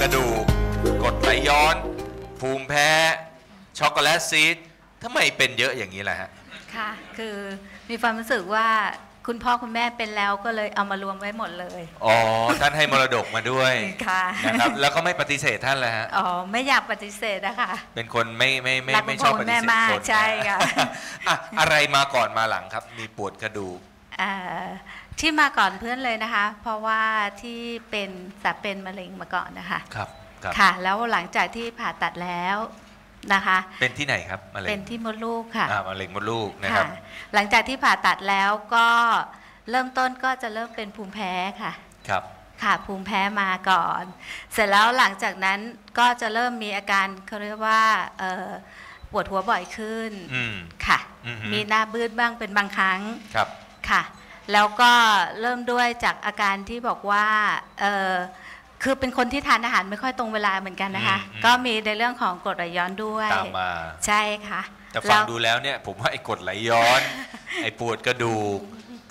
กระดูกกรดไหลย้อน ภูมิแพ้ ช็อกโกแลตซีดทำไมเป็นเยอะอย่างนี้ล่ะฮะ ค่ะ คือมีความรู้สึกว่าคุณพ่อคุณแม่เป็นแล้วก็เลยเอามารวมไว้หมดเลย อ๋อ ท่านให้มรดกมาด้วยค่ะนะครับแล้วก็ไม่ปฏิเสธท่านเลยฮะ อ๋อ ไม่อยากปฏิเสธนะคะ เป็นคนไม่ไม่ไม่รักไม่คุณชอบพ่อปคุณฏิแม่เสธมากคนใช่ค่ะอะ อะไรมาก่อนมาหลังครับ มีปวดกระดูกอ่า ที่มาก่อนเพื่อนเลยนะคะ เพราะว่าที่เป็นสาเป็นมะเร็งมาก่อนนะคะครับครับค่ะ แล้วหลังจากที่ผ่าตัดแล้วนะคะ เป็นที่ไหนครับมะเร็เป็งนที่มดลูกค่ะอ่ามะเร็งมดลูกนะครับค่ะหลังจากที่ผ่าตัดแล้วก็เริ่มต้นก็จะเริ่มเป็นภูมิแพ้ค่ะครับค่ะภูมิแพ้มาก่อน เสร็จแล้วหลังจากนั้นก็จะเริ่มมีอาการเขาเรียกว่าเอ่อปวดหัวบ่อยขึ้นอืมค่ะอือฮึมีหน้าบืดบ้างเป็นบางครั้งครับค่ะ แล้วก็เริ่มด้วยจากอาการที่บอกว่าเอ่อคือเป็นคนที่ทานอาหารไม่ค่อยตรงเวลาเหมือนกันนะคะอืมอืมก็มีในเรื่องของกรดไหลย้อนด้วย ตามมา ใช่ค่ะ แต่ฟัแล้งวดูแล้วเนี่ยผมว่าไอ้กรดไหลย้อน ไอ้ปวดกระดูก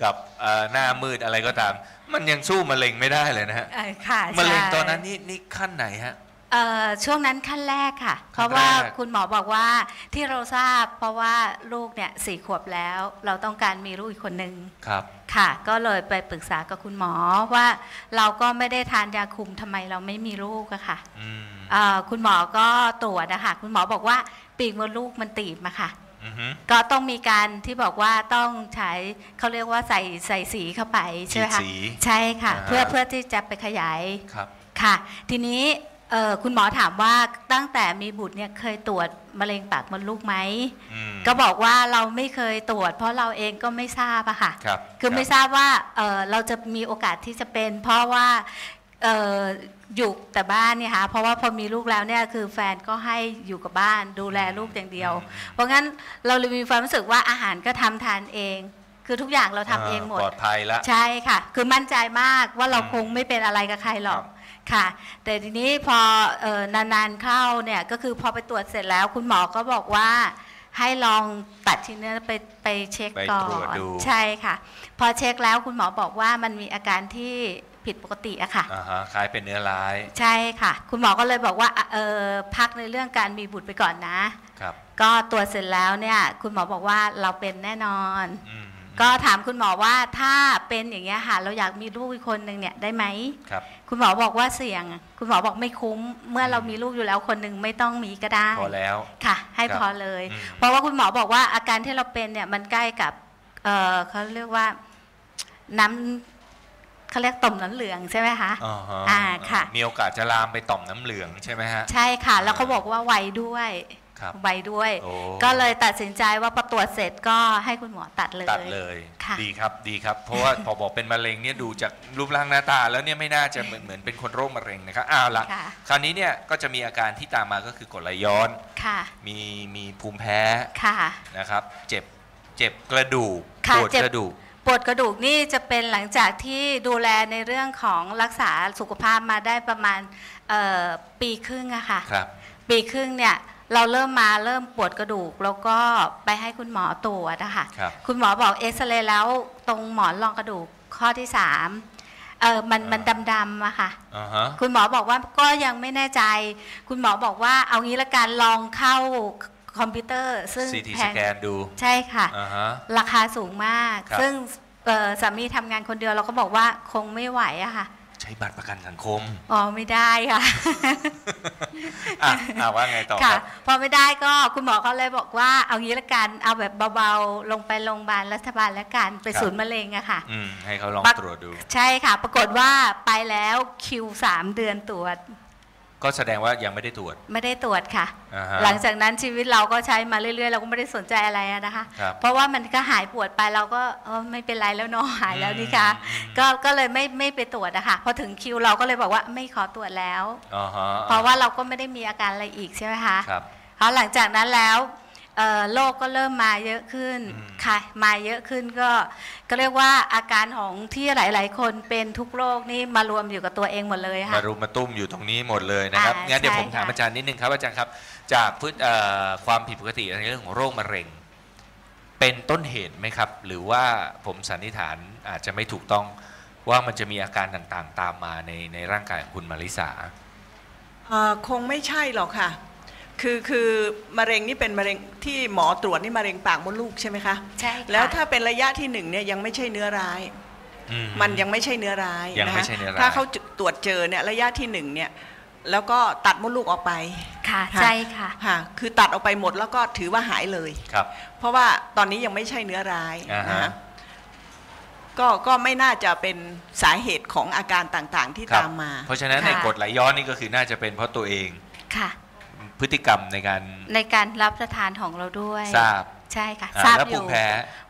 กับเอ่อหน้ามืดอะไรก็ตาม มันยังสู้มะเร็งไม่ได้เลยนะฮะเอ่อค่ะมะเร็งใช่ตอนนั้นนี่นี่ขั้นไหนฮะเอ่อ ช่วงนั้นขั้นแรกค่ะ เพขั้นราะว่าแรกคุณหมอบอกว่าที่เราทราบ เพราะว่าลูกเนี่ยสี่ขวบแล้ว เราต้องการมีลูกอีกคนหนึ่งครับ ค่ะ ก็เลยไปปรึกษากับคุณหมอว่าเราก็ไม่ได้ทานยาคุมทำไมเราไม่มีลูกอะค่ะอืมเอ่อคุณหมอก็ตรวจนะคะคุณหมอบอกว่าปีกมดลูกมันตีบมาค่ะอือฮึก็ต้องมีการที่บอกว่าต้องใช้เขาเรียกว่าใส่ใส่สีเข้าไปใช่ไหมฉีดคะสีใช่ค่ะอ่าฮะเพื่อเพื่อที่จะไปขยายครับค่ะ ทีนี้ เอ่อคุณหมอถามว่าตั้งแต่มีบุตรเนี่ยเคยตรวจมะเร็งปากมดลูกไหมอืมก็บอกว่าเราไม่เคยตรวจ เพราะเราเองก็ไม่ทราบอะค่ะครับคือไม่ทราบว่าเอ่อเราจะมีโอกาสที่จะเป็น เพราะว่าเอ่ออยู่แต่บ้านเนี่ยค่ะเพราะว่าพอมีลูกแล้วเนี่ยคือแฟนก็ให้อยู่กับบ้านดูแลลูกอย่างเดียว เพราะงั้นเราเลยมีความรู้สึกว่าอาหารก็ทำทานเอง คือทุกอย่างเราทำเองหมดปลอดภัยละใช่ค่ะ คือมั่นใจมากว่าเราอืมคงไม่เป็นอะไรกับใครหรอก ครับค่ะ แต่ทีนี้พอเออนานๆเข้าเนี่ยก็คือพอไปตรวจเสร็จแล้ว คุณหมอก็บอกว่าให้ลองตัดชิ้นเนื้อไปไปเช็คไปก่อตรวจนดูใช่ค่ะ พอเช็คแล้วคุณหมอบอกว่ามันมีอาการที่ผิดปกติอะค่ะอ่าฮะคล้ายเป็นเนื้อร้าย ใช่ค่ะ คุณหมอก็เลยบอกว่าอะเออพักในเรื่องการมีบุตรไปก่อนนะครับ ก็ตรวจเสร็จแล้วเนี่ย คุณหมอบอกว่าเราเป็นแน่นอน อืม ก็ถามคุณหมอว่าถ้าเป็นอย่างเงี้ยค่ะเราอยากมีลูกอีกคนหนึ่งเนี่ยได้ไหมครับ คุณหมอบอกว่าเสี่ยง คุณหมอบอกไม่คุ้ม เมื่อเรามีลูกอยู่แล้วคนหนึ่งไม่ต้องมีก็ได้พอแล้วค่ะ ให้ครับพอเลยอืมเพราะว่าคุณหมอบอกว่าอาการที่เราเป็นเนี่ยมันใกล้กับเออเขาเรียกว่าน้ำเขาเรียกต่อมน้ำเหลืองใช่ไหมคะอ่าฮะอ่าค่ะ มีโอกาสจะลามไปต่อมน้ำเหลืองใช่ไหมฮะ ใช่ค่ะ แล้วเขาบอกว่าไวด้วยครับ ไวด้วยโอ้ก็เลยตัดสินใจว่าพอตรวจเสร็จก็ให้คุณหมอตัดเลยตัดเลยค่ะดีครับดีครับ เพราะว่าพอบอกเป็นมะเร็งเนี่ยดูจากรูปร่างหน้าตา แล้วเนี่ยไม่น่าจะเหมือนเหมือนเป็นคนโรคมะเร็งนะครับอ้าวละค่ะคราวนี้เนี่ยก็จะมีอาการที่ตามมาก็คือกรดไหลย้อนค่ะมีมีภูมิแพ้ค่ะนะครับ เจ็บเจ็บกระดูกค่ะปวดเจ็บกระดูกปวดกระดูกนี่จะเป็นหลังจากที่ดูแลในเรื่องของรักษาสุขภาพมาได้ประมาณเอ่อปีครึ่งอะค่ะครับปีครึ่งเนี่ย เราเริ่มมาเริ่มปวดกระดูก แล้วก็ไปให้คุณหมอตรวจอะค่ะครับคุณหมอบอกเอ็กซเรย์แล้วตรงหมอนรองกระดูกข้อที่สามเออมันมันดำๆอะค่ะอ่าฮะคุณหมอบอกว่าก็ยังไม่แน่ใจ คุณหมอบอกว่าเอางี้ละกันลองเข้าคอมพิวเตอร์ซึ่งซีทีแพสงแกนดูใช่ค่ะอ่าฮะราคาสูงมากครับซึ่งเอ่อสามีทำงานคนเดียวเราก็บอกว่าคงไม่ไหวอะค่ะใช้บัตรประกันสังคม อ๋อไม่ได้ค่ะอะอ่าว่าไงต่อคค่ะรับ พอไม่ได้ก็คุณหมอก็เลยบอกว่าเอางี้ละกันเอาแบบเบาๆลงไปโรงพยาบาลรัฐบาลแล้วกันไปครับ ศูนย์มะเร็งอะค่ะ อืมให้เขาลองปัก ตรวจดู ใช่ค่ะ ปรากฏว่าไปแล้วคิวสามเดือนตรวจ ก็แสดงว่ายังไม่ได้ตรวจ ไม่ได้ตรวจค่ะ อ่าฮะหลังจากนั้นชีวิตเราก็ใช้มาเรื่อยๆ เราก็ไม่ได้สนใจอะไรอะนะคะ ครับเพราะว่ามันก็หายปวดไปเราก็เออไม่เป็นไรแล้วเนาะหายแล้วนี่คะอืม ก็ก็เลยไม่ไม่ไปตรวจอะค่ะพอถึงคิวเราก็เลยบอกว่าไม่ขอตรวจแล้ว อ่าฮะเพราะว่าเราก็ไม่ได้มีอาการอะไรอีกใช่ไหมคะ ครับ เพราะหลังจากนั้นแล้วเอ่อ โรคก็เริ่มมาเยอะขึ้นอืมค่ะมาเยอะขึ้นก็ก็เรียกว่าอาการของที่หลาย ๆ คนเป็นทุกโรคนี่มารวมอยู่กับตัวเองหมดเลยค่ะมารุมมาตุ้มอยู่ตรงนี้หมดเลยนะครับอ่างั้นเดี๋ยวใช่ผมถามค่ะอาจารย์นิดนึงครับอาจารย์ครับ จากพฤติเอ่อความผิดปกติในเรื่องของโรคมะเร็ง เป็นต้นเหตุไหมครับ หรือว่าผมสันนิษฐานอาจจะไม่ถูกต้องว่ามันจะมีอาการต่างๆ ตามมาในในร่างกายของคุณมาริสาเอ่อคงไม่ใช่หรอกค่ะ คือคือมะเร็งนี่เป็นมะเร็งที่หมอตรวจนี่มะเร็งปากมดลูกใช่ไหมคะใช่ค่ะแล้วถ้าเป็นระยะที่หนึ่งเนี่ยยังไม่ใช่เนื้อร้าย อืมันยังไม่ใช่เนื้อร้ายยังไม่ะคะใช่เนื้อร้าย ถ้าเขาตรวจเจอเนี่ยระยะที่หนึ่งเนี่ยแล้วก็ตัดมดลูกออกไปค่ะค่ะใช่ค่ะค่ะ คือตัดออกไปหมดแล้วก็ถือว่าหายเลยครับ เพราะว่าตอนนี้ยังไม่ใช่เนื้อร้ายอ่าฮะนะคะก็ก็ไม่น่าจะเป็นสาเหตุของอาการต่างๆที่ครับตามมา เพราะฉะนั้นค่ะในกรดไหลย้อนนี่ก็คือน่าจะเป็นเพราะตัวเองค่ะ พฤติกรรมในการในการรับประทานของเราด้วยทราบใช่ค่ะอ่าทราบแล้วอภูยู่มิแพ้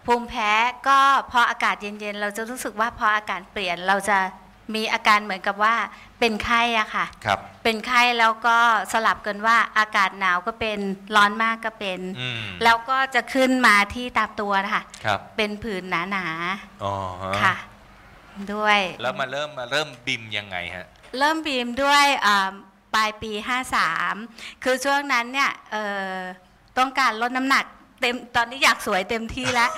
ภูมิแพ้ก็พออากาศเย็นๆ เราจะรู้สึกว่าพออากาศเปลี่ยนเราจะมีอาการเหมือนกับว่าเป็นไข้อะค่ะครับเป็นไข้แล้วก็สลับกันว่าอากาศหนาวก็เป็นร้อนมากก็เป็นอืมแล้วก็จะขึ้นมาที่ตามตัวนะคะครับเป็นผื่นหนาอ๋อฮะๆค่ะ ด้วย แล้วมาเริ่มมาเริ่มบิมยังไงฮะ เริ่มบีมด้วยอ่า ปลายปี 53 คือช่วงนั้นเนี่ยเอ่อต้องการลดน้ำหนักเต็มตอนนี้อยากสวยเต็มที่แล้ว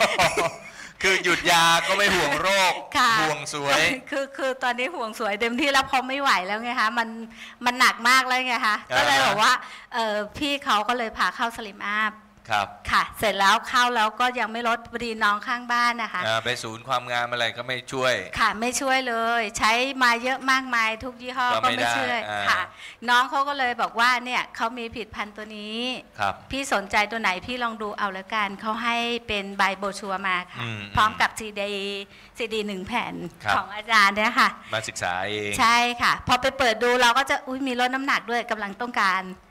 คือหยุดยาก็ไม่ห่วงโรคค่ะห่วงสวย คือคือตอนนี้ห่วงสวยเต็มที่แล้วเพอไม่ไหวแล้วไงคะ มันมันหนักมากแล้วไงคะอ่าก็เลยบอกว่าเออพี่เขาก็เลยพาเข้าสลิมอัพ ครับค่ะ เสร็จแล้วเข้าแล้วก็ยังไม่ลดพอดีน้องข้างบ้านนะคะอ่าไปศูนย์ความงามอะไรก็ไม่ช่วย ค่ะไม่ช่วยเลย ใช้มาเยอะมากมายทุกยี่ห้อก็ก็ไม่ไม่ได้ช่วยอ่า ค่ะ น้องเขาก็เลยบอกว่าเนี่ยเขามีผลิดพันธุ์ตัวนี้ ครับ พี่สนใจตัวไหนพี่ลองดูเอาละกันเขาให้เป็นใบโบรชัวร์มาค่ะ อืมพร้อมกับซีดีซีดีหนึ่งแผ่นครับ ของอาจารย์เนี่ยค่ะ มาศึกษาเอง ใช่ค่ะ พอไปเปิดดูเราก็จะอุ้ยมีลดน้ำหนักด้วยกำลังต้องการ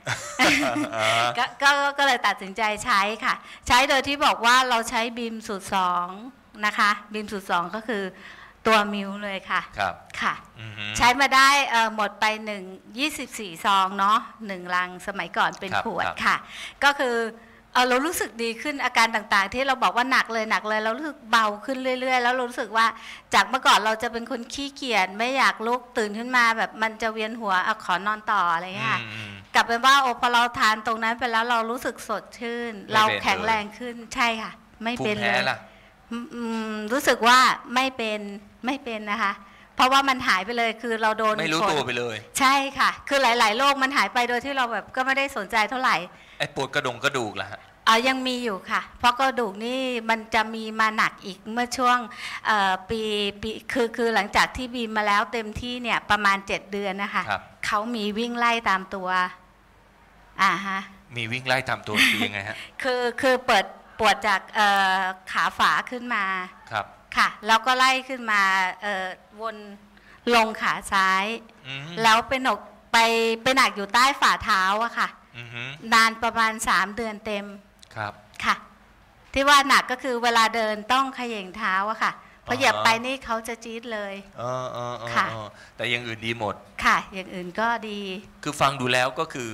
อ่าก็ก็ก็เลยตัดสินใจใช้ค่ะ ใช้โดยที่บอกว่าเราใช้บีมสูตรสองนะคะบีมสูตรสองก็คือตัวมิวเลยค่ะครับค่ะอือฮึใช้มาได้เอ่อหมดไปหนึ่งยี่สิบสี่ซองเนาะหนึ่งลังสมัยก่อนเป็นครับขวดครับค่ะ ก็คือเอ่อเรารู้สึกดีขึ้นอาการต่างๆ ที่เราบอกว่าหนักเลยหนักเลย เรารู้สึกเบาขึ้นเรื่อย ๆ แล้วเรารู้สึกว่าจากเมื่อก่อนเราจะเป็นคนขี้เกียจไม่อยากลุกตื่นขึ้นมาแบบมันจะเวียนหัวอะขอนอนต่ออะไรอย่างเงี้ยค่ะอืมอืม กลับเป็นว่าโอพอเราทานตรงนั้นไปแล้วเรารู้สึกสดชื่นไม่เป็นเราแข็งแรงขึ้นใช่ค่ะ ไม่ภูเป็นมิเลแพ้ยล่ะอืมอืมรู้สึกว่าไม่เป็นไม่เป็นนะคะ เพราะว่ามันหายไปเลยคือเราโดนไม่รู้คนตัวไปเลย ใช่ค่ะ คือหลาย ๆโรคมันหายไปโดยที่เราแบบก็ไม่ได้สนใจเท่าไหร่ไอ้ปวดกระดงกระดูกล่ะฮะเอ่อยังมีอยู่ค่ะ เพราะกระดูกนี่มันจะมีมาหนักอีกเมื่อช่วงเอ่อปีปีคือคือหลังจากที่บีมมาแล้วเต็มที่เนี่ยประมาณ 7 เดือนนะคะครับเขามีวิ่งไล่ตามตัว อ่าฮะมีวิ่งไล่ทำตัวคือยังไงฮะคือคือเปิดปวดจากเอ่อขาฝาขึ้นมาครับค่ะ แล้วก็ไล่ขึ้นมาเอ่อวนลงขาซ้ายอืมแล้วไปหนกไปไปหนักอยู่ใต้ฝ่าเท้าอะค่ะอือฮึนานประมาณ3เดือนเต็มครับค่ะ ที่ว่าหนักก็คือเวลาเดินต้องเขย่งเท้าอะค่ะพอเหยียบไปนี่เขาจะจี๊ดเลยเออเออเออค่ะเออแต่อยังอื่นดีหมด ค่ะ อย่างอื่นก็ดี คือฟังดูแล้วก็คือ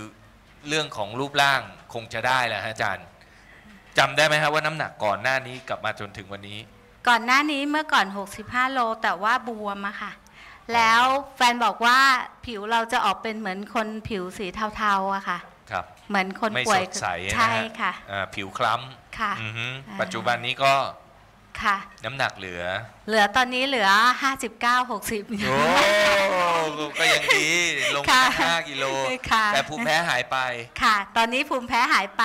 เรื่องของรูปร่างคงจะได้แหละฮะอาจารย์จำได้ไหมฮะว่าน้ำหนักก่อนหน้านี้กลับมาจนถึงวันนี้ ก่อนหน้านี้เมื่อก่อน 65 โลแต่ว่าบวมอะค่ะ แล้วแฟนบอกว่าผิวเราจะออกเป็นเหมือนคนผิวสีเทาๆอะค่ะ ครับ เหมือนคนไม่ป่สวยดใสนะฮใช่ค่ะ อ่าผิวคล้ค่ะำอือฮึอ่าปัจจุบันนี้ก็ ค่ะ น้ำหนักเหลือ เหลือตอนนี้เหลือ 59 60อยู่โอ้ก็ยังดีลงไปค่ะห้ากิโลค่ะแต่ภูมิแพ้หายไป ค่ะ ตอนนี้ภูมิแพ้หายไป